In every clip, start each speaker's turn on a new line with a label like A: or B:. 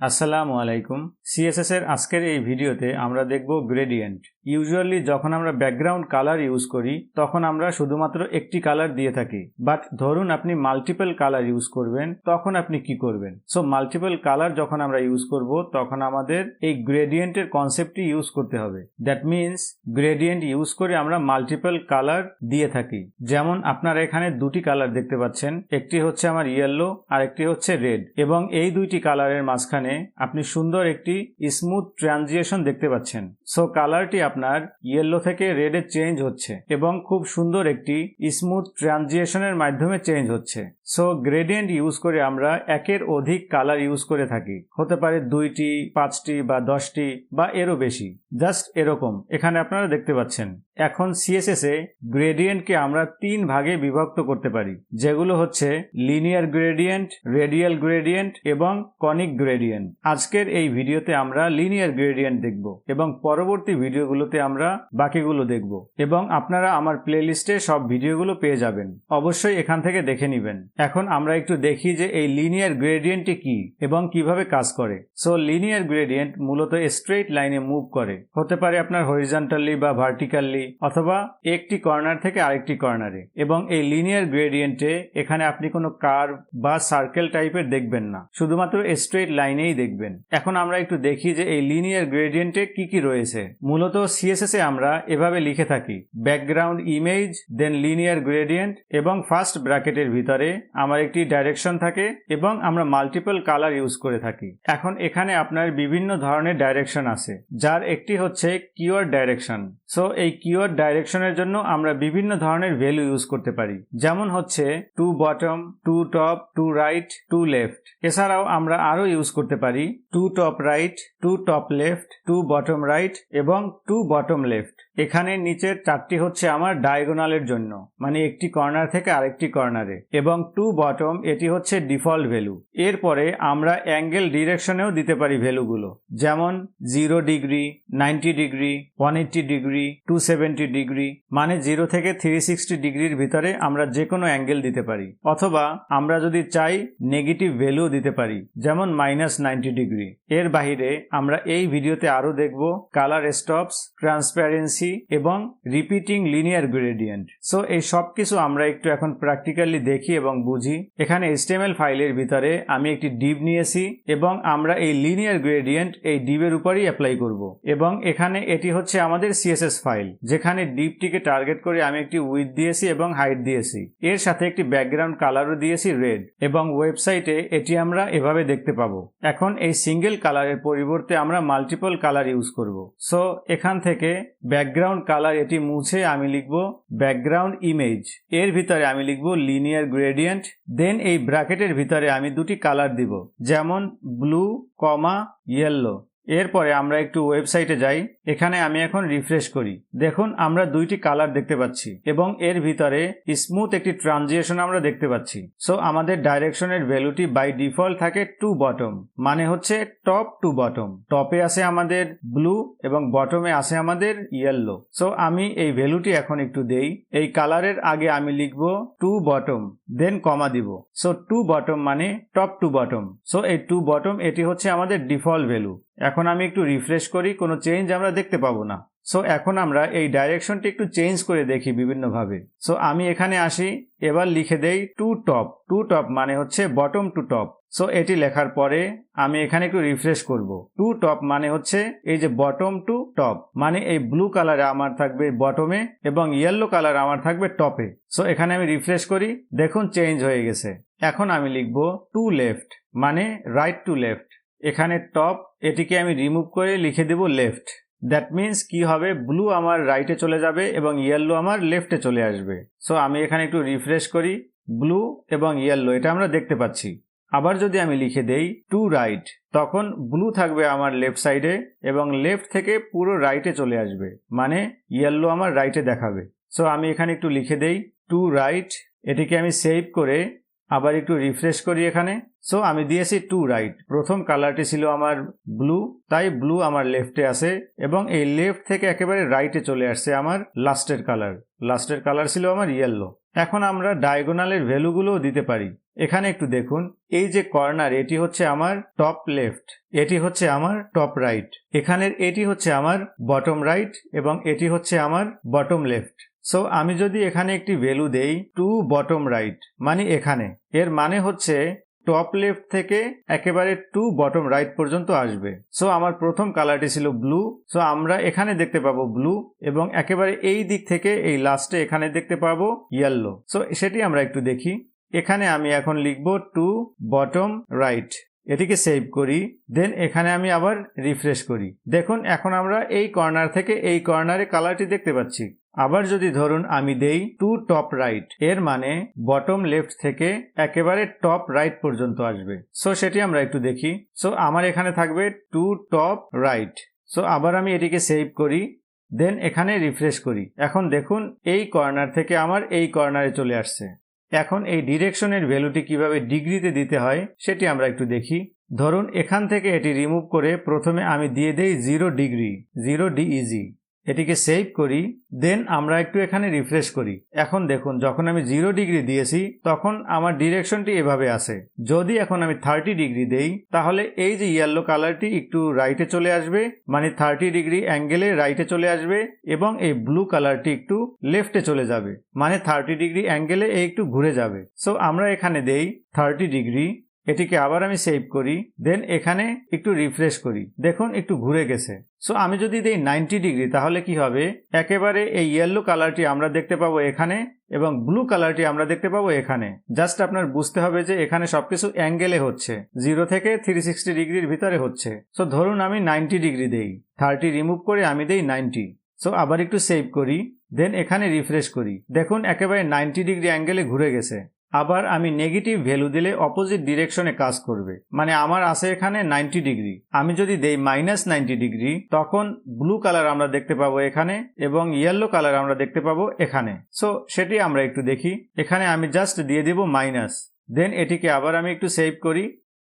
A: আসসালামু আলাইকুম। সিএসএস এর আজকের এই ভিডিওতে আমরা দেখব গ্রেডিয়েন্ট ইউজুয়ালি যখন আমরা ব্যাকগ্রাউন্ড কালার ইউজ করি, তখন আমরা শুধুমাত্র একটি কালার দিয়ে থাকি। বাট ধরুন আপনি মাল্টিপল কালার ইউজ করবেন, তখন আপনি কি করবেন? সো মাল্টিপল কালার যখন আমরা ইউজ করব, তখন আমাদের এই গ্রেডিয়েন্টের কনসেপ্টটি ইউজ করতে হবে। দ্যাট মিনস গ্রেডিয়েন্ট ইউজ করে আমরা মাল্টিপল কালার দিয়ে থাকি। যেমন আপনারা এখানে দুটি কালার দেখতে পাচ্ছেন, একটি হচ্ছে আমার ইয়েলো আর একটি হচ্ছে রেড এবং এই দুইটি কালারের মাঝখানে আপনি সুন্দর একটি স্মুথ ট্রানজিয়েশন দেখতে পাচ্ছেন। সো কালারটি আপনার ইয়েলো থেকে রেডে চেঞ্জ হচ্ছে এবং খুব সুন্দর একটি স্মুথ ট্রানজিয়েশনের মাধ্যমে চেঞ্জ হচ্ছে। সো গ্রেডিয়েন্ট ইউজ করে আমরা একের অধিক কালার ইউজ করে থাকি। হতে পারে দুইটি, পাঁচটি বা দশটি বা এরও বেশি। জাস্ট এরকম। এখানে আপনারা দেখতে পাচ্ছেন। এখন সিএসএস এ গ্রেডিয়েন্টকে আমরা তিন ভাগে বিভক্ত করতে পারি। যেগুলো হচ্ছে লিনিয়ার গ্রেডিয়েন্ট রেডিয়াল গ্রেডিয়েন্ট এবং কনিক গ্রেডিয়েন্ট আজকের এই ভিডিওতে আমরা লিনিয়ার গ্রেডিয়েন্ট দেখব এবং পরবর্তী ভিডিওগুলোতে আমরা বাকিগুলো দেখব। এবং আপনারা আমার প্লেলিস্টে সব ভিডিওগুলো পেয়ে যাবেন। অবশ্যই এখান থেকে দেখে নেবেন। এখন আমরা একটু দেখি যে এই লিনিয়ার গ্রেডিয়েন্টটি কি এবং কীভাবে কাজ করে। সো লিনিয়ার গ্রেডিয়েন্ট মূলত স্ট্রেট লাইনে মুভ করে। হতে পারে আপনার হরিজন্টালি বা ভার্টিক্যালি অথবা একটি কর্নার থেকে আরেকটি কর্নারে এবং এই লিনিয়ার গ্রেডিয়েন্টে এখানে আপনি কোনো কার্ভ বা সার্কেল টাইপের দেখবেন না। শুধুমাত্র স্ট্রেট লাইনেই দেখবেন। এখন আমরা একটু দেখি যে এই লিনিয়ার গ্রেডিয়েন্টে কি কি রয়েছে। মূলত সিএসএস এ আমরা এভাবে লিখে থাকি background image then linear gradient এবং ফার্স্ট ব্র্যাকেটের ভিতরে আমার একটি ডাইরেকশন থাকে এবং আমরা মাল্টিপল কালার ইউজ করে থাকি। এখন এখানে আপনার বিভিন্ন ধরনের ডাইরেকশন আছে, যার একটি হচ্ছে কিওয়ার্ড ডাইরেকশন সো এই কিওয়ার্ড ডাইরেকশনের জন্য আমরা বিভিন্ন ধরনের ভ্যালু ইউজ করতে পারি, যেমন হচ্ছে to bottom to top to right to left এছাড়াও আমরা আরও ইউজ করতে পারি to top right to top left to bottom right এবং টু বটম লেফট এখানে নিচের চারটি হচ্ছে আমার ডায়াগোনালের জন্য মানে একটি কর্নার থেকে আরেকটি কর্নারে, এবং টু বটম, এটি হচ্ছে ডিফল্ট ভ্যালু। এরপরে আমরা অ্যাঙ্গেল ডিরেকশনেও দিতে পারি ভ্যালুগুলো, যেমন zero degree, ninety degree one eighty degree, two seventy degree মানে জিরো থেকে থ্রি সিক্সটি ডিগ্রির ভিতরে আমরা যে কোনো অ্যাঙ্গেল দিতে পারি, অথবা আমরা যদি চাই নেগেটিভ ভ্যালু দিতে পারি, যেমন মাইনাস নাইনটি ডিগ্রি। এর বাহিরে আমরা এই ভিডিওতে আরও দেখব কালার স্টপস ট্রান্সপারেন্সি এবং রিপিটিং লিনিয়ার গ্রেডিয়েন্ট সো এই সব কিছু আমরা একটু এখন প্র্যাকটিক্যালি দেখি এবং বুঝি। এখানে HTML ফাইলের ভিতরে আমি একটি ডিভ নিয়েছি এবং আমরা এই লিনিয়ার গ্রেডিয়েন্ট এই ডিভের উপরই অ্যাপ্লাই করব। এবং এখানে এটি হচ্ছে আমাদের সিএসএস ফাইল যেখানে ডিপটিকে টার্গেট করে আমি একটি উইথ দিয়েছি এবং হাইট দিয়েছি। এর সাথে একটি ব্যাকগ্রাউন্ড কালারও দিয়েছি রেড এবং ওয়েবসাইটে এটি আমরা এভাবে দেখতে পাবো। এখন এই সিঙ্গেল কালারের পরিবর্তে আমরা মাল্টিপল কালার ইউজ করব। সো এখান থেকে ব্যাকগ্রাউন্ড কালার এটি মুছে আমি লিখব ব্যাকগ্রাউন্ড ইমেজ এর ভিতরে আমি লিখব লিনিয়ার গ্রেডিয়েন্ট দেন এই ব্র্যাকেটের ভিতরে আমি দুটি কালার দিব, যেমন ব্লু কমা ইয়েলো এরপরে আমরা একটু ওয়েবসাইটে যাই। এখানে আমি এখন রিফ্রেশ করি। দেখুন, আমরা দুইটি কালার দেখতে পাচ্ছি এবং এর ভিতরে স্মুথ একটি ট্রানজিশন আমরা দেখতে পাচ্ছি। সো আমাদের ডাইরেকশনের ভ্যালুটি বাই ডিফল্ট থাকে টু বটম মানে হচ্ছে টপ টু বটম। টপে আছে আমাদের ব্লু এবং বটমে আছে আমাদের ইয়েলো। সো আমি এই ভ্যালুটি এখন একটু দেই। এই কালারের আগে আমি লিখব টু বটম, দেন কমা দিব। সো টু বটম মানে টপ টু বটম। সো এই টু বটম, এটি হচ্ছে আমাদের ডিফল্ট ভ্যালু। এখন আমি একটু রিফ্রেশ করি, কোনো চেঞ্জ আমরা দেখতে পাবো না। সো এখন আমরা এই ডাইরেকশনটি একটু চেঞ্জ করে দেখি বিভিন্নভাবে। সো আমি এখানে আসি, এবার লিখে দেই টু টপ টু টপ মানে হচ্ছে বটম টু টপ সো এটি লেখার পরে আমি এখানে একটু রিফ্রেশ করব। টু টপ মানে হচ্ছে এই যে বটম টু টপ মানে এই ব্লু কালারে আমার থাকবে বটমে এবং ইয়েলো কালার আমার থাকবে টপে সো এখানে আমি রিফ্রেশ করি, দেখুন চেঞ্জ হয়ে গেছে। এখন আমি লিখব টু লেফট মানে রাইট টু লেফট এখানে টপ এটিকে আমি রিমুভ করে লিখে দেব লেফট দ্যাট মিন্স কি হবে? ব্লু আমার রাইটে চলে যাবে এবং ইয়েলো আমার লেফটে চলে আসবে। সো আমি এখানে একটু রিফ্রেশ করি। ব্লু এবং ইয়েলো এটা আমরা দেখতে পাচ্ছি। আবার যদি আমি লিখে দেই টু রাইট তখন ব্লু থাকবে আমার লেফট সাইডে এবং লেফট থেকে পুরো রাইটে চলে আসবে। মানে ইয়েলো আমার রাইটে দেখাবে। সো আমি এখানে একটু লিখে দেই টু রাইট এটিকে আমি সেভ করে আবার একটু রিফ্রেশ করি এখানে। সো আমি দিয়েছি টু রাইট প্রথম কালারটি ছিল আমার ব্লু তাই ব্লু আমার লেফটে আছে এবং এই লেফট থেকে একেবারে রাইটে চলে আসছে আমার লাস্টের কালার লাস্টের কালার ছিল আমার ইয়েলো এখন আমরা ডায়াগোনালের ভ্যালুগুলোও দিতে পারি। এখানে একটু দেখুন, এই যে কর্নার এটি হচ্ছে আমার টপ লেফট এটি হচ্ছে আমার টপ রাইট এখানের এটি হচ্ছে আমার বটম রাইট এবং এটি হচ্ছে আমার বটম লেফট সো আমি যদি এখানে একটি ভ্যালু দেই টু বটম রাইট মানে এখানে, এর মানে হচ্ছে টপ লেফট থেকে একেবারে টু বটম রাইট পর্যন্ত আসবে। সো আমার প্রথম কালারটি ছিল ব্লু সো আমরা এখানে দেখতে পাবো ব্লু এবং একেবারে এই দিক থেকে, এই লাস্টে এখানে দেখতে পাবো ইয়েলো সো সেটি আমরা একটু দেখি। এখানে আমি এখন লিখব টু বটম রাইট এটিকে সেভ করি দেন এখানে আমি আবার রিফ্রেশ করি। দেখুন, এখন আমরা এই কর্নার থেকে এই কর্নারে কালারটি দেখতে পাচ্ছি। আবার যদি ধরুন আমি দেই টু টপ রাইট এর মানে বটম লেফট থেকে একেবারে টপ রাইট পর্যন্ত আসবে। সো সেটি আমরা একটু দেখি। সো আমার এখানে থাকবে টু টপ রাইট সো আবার আমি এটিকে সেভ করি দেন এখানে রিফ্রেশ করি। এখন দেখুন, এই কর্নার থেকে আমার এই কর্নারে চলে আসছে। এখন এই ডিরেকশনের ভ্যালুটি কীভাবে ডিগ্রিতে দিতে হয় সেটি আমরা একটু দেখি। ধরুন, এখান থেকে এটি রিমুভ করে প্রথমে আমি দিয়ে দেই জিরো ডিগ্রি, জিরো ডিইজি। এটিকে সেভ করি দেন আমরা একটু এখানে রিফ্রেশ করি। এখন দেখুন, যখন আমি জিরো ডিগ্রি দিয়েছি, তখন আমার ডিরেকশনটি এভাবে আসে যদি এখন আমি থার্টি ডিগ্রি দেই, তাহলে এই যে ইয়েলো কালারটি একটু রাইটে চলে আসবে মানে থার্টি ডিগ্রি অ্যাঙ্গেলে রাইটে চলে আসবে, এবং এই ব্লু কালারটি একটু লেফটে চলে যাবে মানে থার্টি ডিগ্রি অ্যাঙ্গেলে একটু ঘুরে যাবে। সো আমরা এখানে দেই থার্টি ডিগ্রি এটিকে আবার আমি সেভ করি দেন এখানে একটু রিফ্রেশ করি। দেখুন, একটু ঘুরে গেছে। সো আমি যদি দিই নাইনটি ডিগ্রি তাহলে কি হবে? একেবারে এই ইয়েলো কালারটি আমরা দেখতে পাবো এখানে এবং ব্লু কালারটি আমরা দেখতে পাবো এখানে। জাস্ট আপনার বুঝতে হবে যে এখানে সবকিছু অ্যাঙ্গেলে হচ্ছে। জিরো থেকে থ্রি সিক্সটি ডিগ্রির ভিতরে হচ্ছে। সো ধরুন আমি নাইনটি ডিগ্রি দেই। থার্টি রিমুভ করে আমি দেই নাইনটি সো আবার একটু সেভ করি দেন এখানে রিফ্রেশ করি। দেখুন, একেবারে নাইনটি ডিগ্রি অ্যাঙ্গেলে ঘুরে গেছে। আবার আমি নেগেটিভ ভ্যালু দিলে অপোজিট ডিরেকশনে কাজ করবে। মানে আমার আছে এখানে নাইনটি ডিগ্রি আমি যদি দেই মাইনাস নাইনটি ডিগ্রি তখন ব্লু কালার আমরা দেখতে পাবো এখানে এবং ইয়েলো কালার আমরা দেখতে পাবো এখানে। সো সেটি আমরা একটু দেখি। এখানে আমি জাস্ট দিয়ে দিব মাইনাস দেন এটিকে আবার আমি একটু সেভ করি।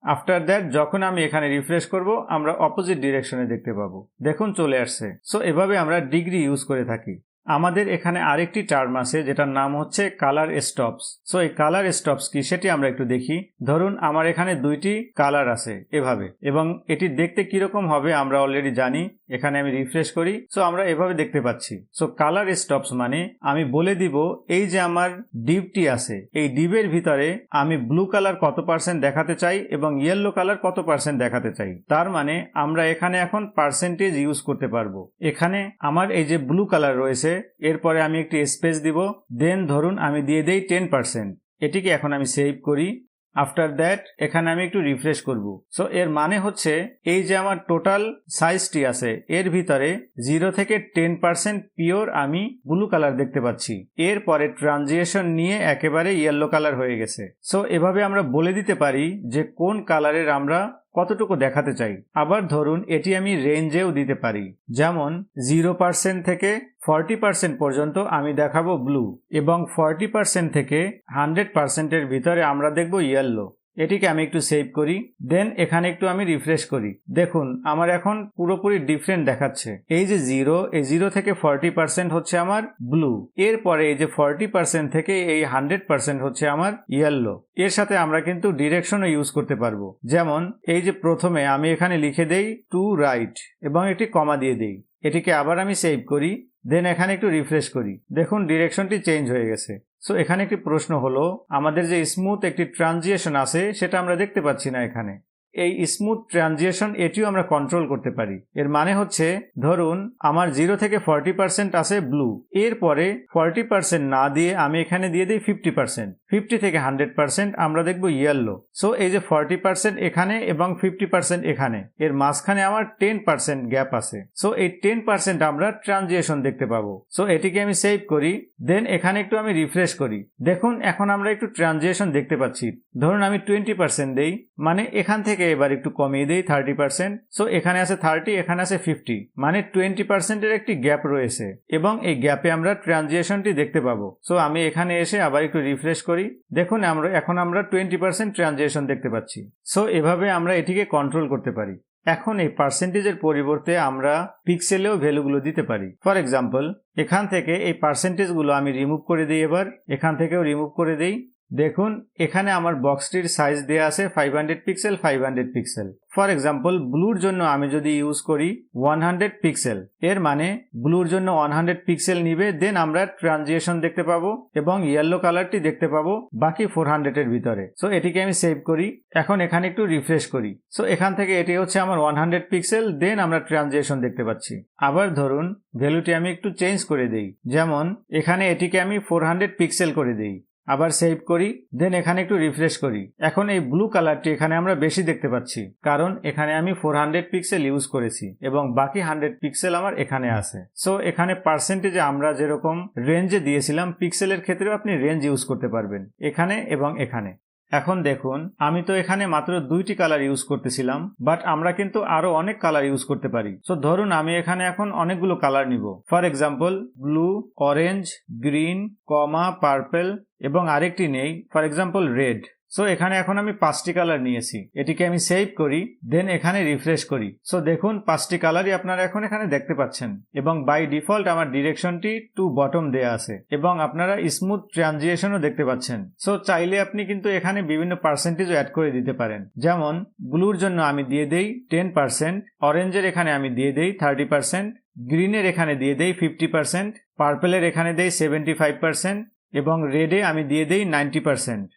A: আফটার দ্যাট যখন আমি এখানে রিফ্রেশ করব, আমরা অপোজিট ডিরেকশনে দেখতে পাবো। দেখুন, চলে আসছে। সো এভাবে আমরা ডিগ্রি ইউজ করে থাকি। আমাদের এখানে আরেকটি টার্ম আছে, যেটার নাম হচ্ছে কালার স্টপস সো এই কালার স্টপস কি, সেটি আমরা একটু দেখি। ধরুন, আমার এখানে দুইটি কালার আছে এভাবে। এবং এটি দেখতে কীরকম হবে, আমরা অলরেডি জানি। এখানে আমি রিফ্রেশ করি। সো আমরা এভাবে দেখতে পাচ্ছি। সো কালার স্টপস মানে আমি বলে দিব এই যে আমার ডিপটি আছে, এই ডিপের ভিতরে আমি ব্লু কালার কত পার্সেন্ট দেখাতে চাই এবং ইয়েলো কালার কত পার্সেন্ট দেখাতে চাই। তার মানে আমরা এখানে এখন পার্সেন্টেজ ইউজ করতে পারব। এখানে আমার এই যে ব্লু কালার রয়েছে, এরপরে আমি একটি স্পেস দিব। দেন ধরুন আমি দিয়ে দেই টেন পার্সেন্ট এটিকে এখন আমি সেভ করি। আফটার দ্যাট এখানে আমি একটু রিফ্রেশ করব। সো এর মানে হচ্ছে, এই যে আমার টোটাল সাইজটি আছে, এর ভিতরে জিরো থেকে টেন পার্সেন্ট পিওর আমি ব্লু কালার দেখতে পাচ্ছি। এরপরে ট্রানজিয়েশন নিয়ে একেবারে ইয়েলো কালার হয়ে গেছে। সো এভাবে আমরা বলে দিতে পারি যে কোন কালারের আমরা কতটুকু দেখাতে চাই? আবার ধরুন, এটি আমি রেঞ্জেও দিতে পারি। যেমন জিরো পার্সেন্ট থেকে ফর্টি পার্সেন্ট পর্যন্ত আমি দেখাবো ব্লু এবং ফর্টি পার্সেন্ট থেকে হান্ড্রেড পার্সেন্টের ভিতরে আমরা দেখব ইয়েলো এটিকে আমি একটু সেভ করি দেন এখানে একটু আমি রিফ্রেশ করি। দেখুন, আমার এখন পুরোপুরি ডিফারেন্ট দেখাচ্ছে। এই যে জিরো এই জিরো থেকে ফর্টি পার্সেন্ট হচ্ছে আমার ব্লু এরপরে এই যে ফর্টি পার্সেন্ট থেকে এই হান্ড্রেড পার্সেন্ট হচ্ছে আমার ইয়েলো এর সাথে আমরা কিন্তু ডিরেকশনও ইউজ করতে পারব। যেমন, এই যে প্রথমে আমি এখানে লিখে দেই টু রাইট এবং একটি কমা দিয়ে দেই। এটিকে আবার আমি সেভ করি দেন এখানে একটু রিফ্রেশ করি। দেখুন ডিরেকশনটি চেঞ্জ হয়ে গেছে। সো এখানে একটি প্রশ্ন হলো, আমাদের যে স্মুথ একটি ট্রানজিয়েশন আছে, সেটা আমরা দেখতে পাচ্ছি না এখানে। এই স্মুথ ট্রানজিয়েশন এটিও আমরা কন্ট্রোল করতে পারি। এর মানে হচ্ছে, ধরুন, আমার জিরো থেকে ফর্টি পার্সেন্ট আছে ব্লু এরপরে ফর্টি পার্সেন্ট না দিয়ে আমি এখানে দিয়ে দিই ফিফটি পার্সেন্ট ফিফটি থেকে হান্ড্রেড পার্সেন্ট, আমরা দেখব ইয়েলো। সো এই যে ফর্টি পার্সেন্ট এখানে এবং ফিফটি পার্সেন্ট এখানে, এর মাঝখানে আমার টেন পার্সেন্ট গ্যাপ আছে। সো এই টেন পার্সেন্ট আমরা ট্রানজিশন দেখতে পাবো। সো এটিকে আমি সেভ করি, দেন এখানে একটু আমি রিফ্রেশ করি। দেখুন, এখন আমরা একটু ট্রানজিশন দেখতে পাচ্ছি। ধরুন, আমি টোয়েন্টি পার্সেন্ট দেই মানে এখান থেকে এবার একটু কমিয়ে দিই থার্টি পার্সেন্ট। সো এখানে আছে থার্টি, এখানে আছে ফিফটি মানে টোয়েন্টি পার্সেন্টের একটি গ্যাপ রয়েছে। এবং এই গ্যাপে আমরা ট্রানজিশনটি দেখতে পাবো। সো আমি এখানে এসে আবার একটু রিফ্রেশ করি। করি। দেখুন, আমরা, এখন আমরা টোয়েন্টি পার্সেন্ট ট্রানজেকশন দেখতে পাচ্ছি। সো এভাবে আমরা এটিকে কন্ট্রোল করতে পারি। এখন এই পার্সেন্টেজের পরিবর্তে আমরা পিক্সেলেও ভ্যালুগুলো দিতে পারি। ফর এক্সাম্পল এখান থেকে এই পার্সেন্টেজগুলো আমি রিমুভ করে দিই এবার। এখান থেকেও রিমুভ করে দিই। দেখুন, এখানে আমার বক্সটির সাইজ দেওয়া আছে five hundred pixel five hundred pixel for example ব্লুর জন্য আমি যদি ইউজ করি ওয়ান হান্ড্রেড পিক্সেল এর মানে ব্লুর জন্য ওয়ান হান্ড্রেড পিক্সেল নিবে দেন আমরা ট্রানজিশন দেখতে পাবো এবং ইয়েলো কালারটি দেখতে পাবো বাকি ফোর হান্ড্রেডের ভিতরে। সো এটিকে আমি সেভ করি। এখন এখানে একটু রিফ্রেশ করি। সো এখান থেকে এটি হচ্ছে আমার ওয়ান হান্ড্রেড পিক্সেল দেন আমরা ট্রানজিশন দেখতে পাচ্ছি। আবার ধরুন ভ্যালুটি আমি একটু চেঞ্জ করে দিই। যেমন, এখানে এটিকে আমি ফোর হান্ড্রেড পিক্সেল করে দিই। আবার সেভ করি দেন এখানে একটু রিফ্রেশ করি। এখন এই ব্লু কালারটি এখানে আমরা বেশি দেখতে পাচ্ছি, কারণ এখানে আমি ফোর হান্ড্রেড পিক্সেল ইউজ করেছি এবং বাকি হান্ড্রেড পিক্সেল আমার এখানে আছে। সো এখানে পার্সেন্টেজে আমরা যেরকম রেঞ্জে দিয়েছিলাম পিক্সেলের ক্ষেত্রেও আপনি রেঞ্জ ইউজ করতে পারবেন, এখানে এবং এখানে। এখন দেখুন, আমি তো এখানে মাত্র দুইটি কালার ইউজ করতেছিলাম বাট আমরা কিন্তু আরও অনেক কালার ইউজ করতে পারি। সো ধরুন আমি এখানে এখন অনেকগুলো কালার নিব। For example blue orange green comma purple এবং আরেকটি নেই ফর এক্সাম্পল রেড সো এখানে এখন আমি পাঁচটি কালার নিয়েছি। এটিকে আমি সেভ করি দেন এখানে রিফ্রেশ করি। সো দেখুন, পাঁচটি কালারই আপনারা এখন এখানে দেখতে পাচ্ছেন। এবং বাই ডিফল্ট আমার ডিরেকশনটি টু বটম দেয়া আছে। এবং আপনারা স্মুথ ট্রানজিশনও দেখতে পাচ্ছেন। সো চাইলে আপনি কিন্তু এখানে বিভিন্ন পার্সেন্টেজও অ্যাড করে দিতে পারেন। যেমন ব্লুর জন্য আমি দিয়ে দেই টেন পার্সেন্ট অরেঞ্জের এখানে আমি দিয়ে দেই থার্টি পার্সেন্ট গ্রিনের এখানে দিয়ে দেই ফিফটি পার্সেন্ট পার্পেলের এখানে দেই সেভেন্টি ফাইভ পার্সেন্ট এবং রেডে আমি দিয়ে দেই নাইনটি পার্সেন্ট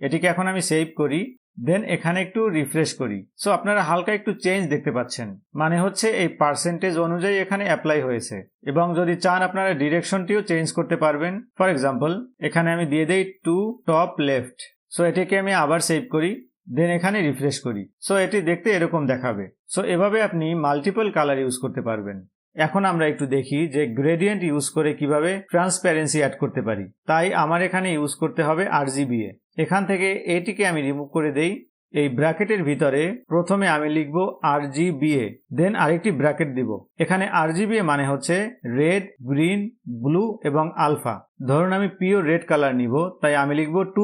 A: এটিকে এখন আমি সেভ করি দেন এখানে একটু রিফ্রেশ করি। সো আপনারা হালকা একটু চেঞ্জ দেখতে পাচ্ছেন। মানে হচ্ছে এই পার্সেন্টেজ অনুযায়ী এখানে অ্যাপ্লাই হয়েছে। এবং যদি চান আপনারা ডিরেকশনটিও চেঞ্জ করতে পারবেন। ফর এক্সাম্পল এখানে আমি দিয়ে দেই টু টপ লেফট সো এটিকে আমি আবার সেভ করি দেন এখানে রিফ্রেশ করি। সো এটি দেখতে এরকম দেখাবে। সো এভাবে আপনি মাল্টিপল কালার ইউজ করতে পারবেন। এখন আমরা একটু দেখি যে গ্রেডিয়েন্ট ইউজ করে কীভাবে ট্রান্সপ্যারেন্সি অ্যাড করতে পারি। তাই আমার এখানে ইউজ করতে হবে আরজিবিএ এখান থেকে এটিকে আমি রিমুভ করে দেই। এই ব্র্যাকেটের ভিতরে প্রথমে আমি লিখব আর জি বিএ দেন আরেকটি ব্র্যাকেট দিব। এখানে আর জি বিএ মানে হচ্ছে রেড গ্রিন ব্লু এবং আলফা ধরুন আমি পিওর রেড কালার নিব, তাই আমি লিখব টু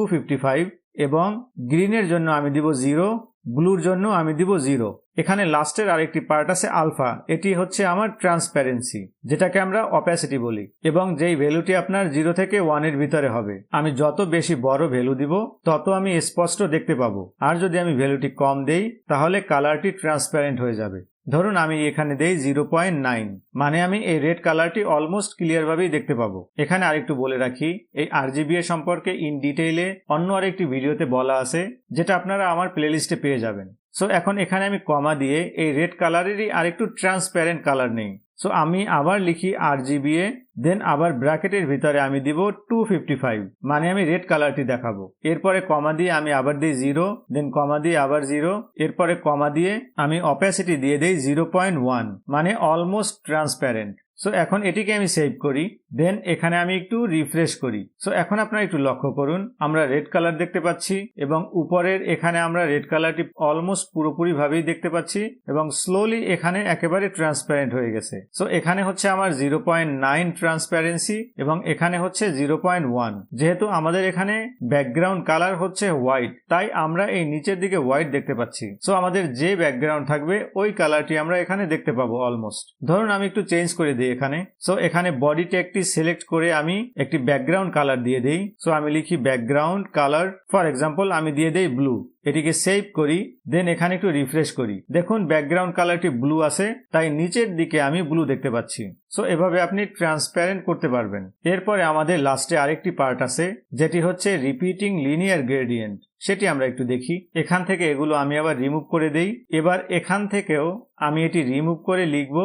A: এবং গ্রিনের জন্য আমি দিব জিরো ব্লুর জন্য আমি দিব জিরো এখানে লাস্টের আরেকটি পার্ট আছে আলফা। এটি হচ্ছে আমার ট্রান্সপ্যারেন্সি যেটাকে আমরা অপ্যাসিটি বলি, এবং যেই ভ্যালুটি আপনার জিরো থেকে ওয়ানের ভিতরে হবে। আমি যত বেশি বড় ভ্যালু দিব, তত আমি স্পষ্ট দেখতে পাবো। আর যদি আমি ভ্যালুটি কম দেই, তাহলে কালারটি ট্রান্সপ্যারেন্ট হয়ে যাবে। ধরুন আমি এখানে দেই জিরো পয়েন্ট নাইন মানে আমি এই রেড কালারটি অলমোস্ট ক্লিয়ার ভাবেই দেখতে পাবো। এখানে আরেকটু বলে রাখি, এই আর সম্পর্কে ইন ডিটেইলে অন্য আরেকটি ভিডিওতে বলা আছে, যেটা আপনারা আমার প্লেলিস্টে পেয়ে যাবেন। সো এখন এখানে আমি কমা দিয়ে এই রেড কালারেরই আরেকটু ট্রান্সপ্যারেন্ট কালার নেই। সো আমি আবার লিখি আর জিবিএ দেন আবার ব্র্যাকেটের ভিতরে আমি দিব টু মানে আমি রেড কালারটি দেখাবো। এরপরে কমা দিয়ে আমি আবার দিই জিরো দেন কমা দিয়ে আবার জিরো এরপরে কমা দিয়ে আমি অপ্যাসিটি দিয়ে দিই জিরো মানে অলমোস্ট ট্রান্সপ্যারেন্ট সো এখন এটিকে আমি সেভ করি দেন এখানে আমি একটু রিফ্রেশ করি। সো এখন আপনারা একটু লক্ষ্য করুন, আমরা রেড কালার দেখতে পাচ্ছি এবং উপরের এখানে আমরা রেড কালারটি অলমোস্ট পুরোপুরি ভাবেই দেখতে পাচ্ছি এবং স্লোলি এখানে একেবারে ট্রান্সপ্যারেন্ট হয়ে গেছে। সো এখানে হচ্ছে আমার জিরো পয়েন্ট নাইন ট্রান্সপ্যারেন্সি এবং এখানে হচ্ছে জিরো পয়েন্ট ওয়ান যেহেতু আমাদের এখানে ব্যাকগ্রাউন্ড কালার হচ্ছে হোয়াইট তাই আমরা এই নিচের দিকে হোয়াইট দেখতে পাচ্ছি। সো আমাদের যে ব্যাকগ্রাউন্ড থাকবে, ওই কালারটি আমরা এখানে দেখতে পাবো অলমোস্ট ধরুন আমি একটু চেঞ্জ করে দিই। এখানে। সো এখানে বডি টেকটি সিলেক্ট করে আমি একটি ব্যাকগ্রাউন্ড কালার দিয়ে দেই। সো আমি লিখি ব্যাকগ্রাউন্ড কালার ফর এক্সাম্পল আমি দিয়ে দেই ব্লু এটিকে সেভ করি দেন এখানে একটু রিফ্রেশ করি। দেখুন ব্যাকগ্রাউন্ড কালারটি ব্লু আছে, তাই নিচের দিকে আমি ব্লু দেখতে পাচ্ছি। সো এভাবে আপনি ট্রান্সপ্যারেন্ট করতে পারবেন। এরপরে আমাদের লাস্টে আরেকটি পার্ট আছে, যেটি হচ্ছে রিপিটিং লিনিয়ার গ্রেডিয়েন্ট সেটি আমরা একটু দেখি। এখান থেকে এগুলো আমি আবার রিমুভ করে দেই। এবার এখান থেকেও আমি এটি রিমুভ করে লিখব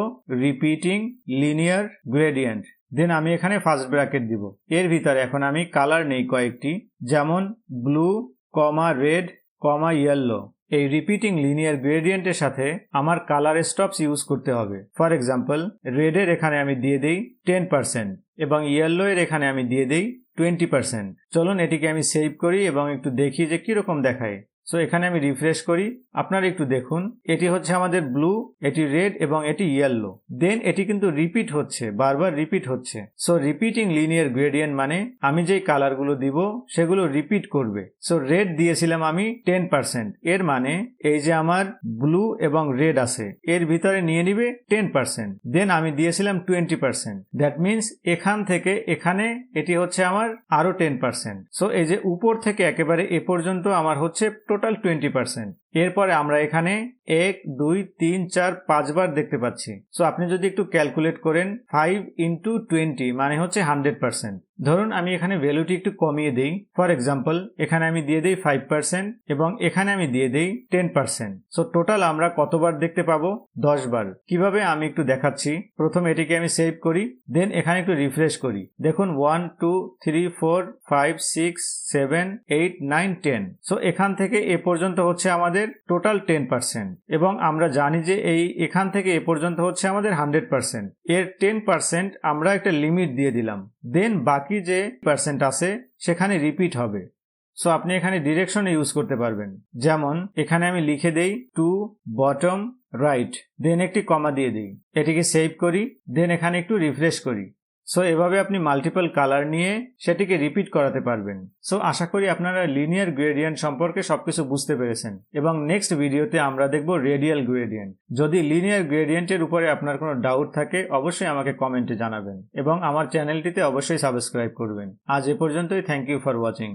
A: রিপিটিং লিনিয়ার গ্রেডিয়েন্ট দেন আমি এখানে ফার্স্ট ব্র্যাকেট দিব। এর ভিতরে এখন আমি কালার নেই কয়েকটি। যেমন blue comma red comma yellow এই রিপিটিং লিনিয়ার গ্রেডিয়েন্টের সাথে আমার কালার স্টপস ইউজ করতে হবে। ফর এক্সাম্পল রেডের এখানে আমি দিয়ে দিই টেন পার্সেন্ট এবং ইয়েলো এর এখানে আমি দিয়ে দিই টোয়েন্টি পার্সেন্ট চলুন এটিকে আমি সেভ করি এবং একটু দেখি যে কীরকম দেখায়। সো এখানে আমি রিফ্রেশ করি। আপনারা একটু দেখুন। এটি হচ্ছে আমাদের ব্লু এটি রেড এবং এটি ইয়েলো দেন এটি কিন্তু রিপিট হচ্ছে, বারবার রিপিট হচ্ছে। সো রিপিটিং লিনিয়ার গ্রেডিয়েন্ট মানে আমি যেই কালারগুলো দিব, সেগুলো রিপিট করবে। সো রেড দিয়েছিলাম আমি টেন পার্সেন্ট এর মানে এই যে আমার ব্লু এবং রেড আছে, এর ভিতরে নিয়ে নিবে টেন পার্সেন্ট দেন আমি দিয়েছিলাম টোয়েন্টি পার্সেন্ট দ্যাট মিনস এখান থেকে এখানে এটি হচ্ছে আমার আরও টেন পার্সেন্ট সো এই যে উপর থেকে একেবারে এ পর্যন্ত আমার হচ্ছে টোটাল টোয়েন্টি পার্সেন্ট। এরপরে আমরা এখানে এক, দুই, তিন, চার, পাঁচবার দেখতে পাচ্ছি। সো আপনি যদি একটু ক্যালকুলেট করেন ফাইভ ইন্টু টোয়েন্টি মানে হচ্ছে হান্ড্রেড পার্সেন্ট ধরুন আমি এখানে ভ্যালুটি একটু কমিয়ে দেই। ফর এক্সাম্পল এখানে আমি দিয়ে দেই ফাইভ পার্সেন্ট এবং এখানে আমি দিয়ে দেই টেন পার্সেন্ট সো টোটাল আমরা কতবার দেখতে পাবো? দশ বার কীভাবে আমি একটু দেখাচ্ছি? প্রথম এটিকে আমি সেভ করি দেন এখানে একটু রিফ্রেশ করি। দেখুন one two three four five six seven eight nine ten so এখান থেকে এ পর্যন্ত হচ্ছে আমাদের টোটাল টেন পার্সেন্ট এবং আমরা জানি যে এই এখান থেকে এ পর্যন্ত হচ্ছে আমাদের হান্ড্রেড পার্সেন্ট এর টেন পার্সেন্ট আমরা একটা লিমিট দিয়ে দিলাম। দেন বাকি যে পার্সেন্ট আছে, সেখানে রিপিট হবে। সো আপনি এখানে ডিরেকশন ইউজ করতে পারবেন। যেমন, এখানে আমি লিখে দেই টু বটম রাইট দেন একটি কমা দিয়ে দিই। এটিকে সেভ করি দেন এখানে একটু রিফ্রেশ করি। সো এভাবে আপনি মাল্টিপল কালার নিয়ে সেটিকে রিপিট করাতে পারবেন। সো আশা করি আপনারা লিনিয়ার গ্রেডিয়েন্ট সম্পর্কে সবকিছু বুঝতে পেরেছেন। এবং নেক্সট ভিডিওতে আমরা দেখব রেডিয়াল গ্রেডিয়েন্ট যদি লিনিয়ার গ্রেডিয়েন্টের উপরে আপনার কোনো ডাউট থাকে, অবশ্যই আমাকে কমেন্টে জানাবেন। এবং আমার চ্যানেলটিতে অবশ্যই সাবস্ক্রাইব করবেন। আজ এ পর্যন্তই থ্যাংক ইউ ফর ওয়াচিং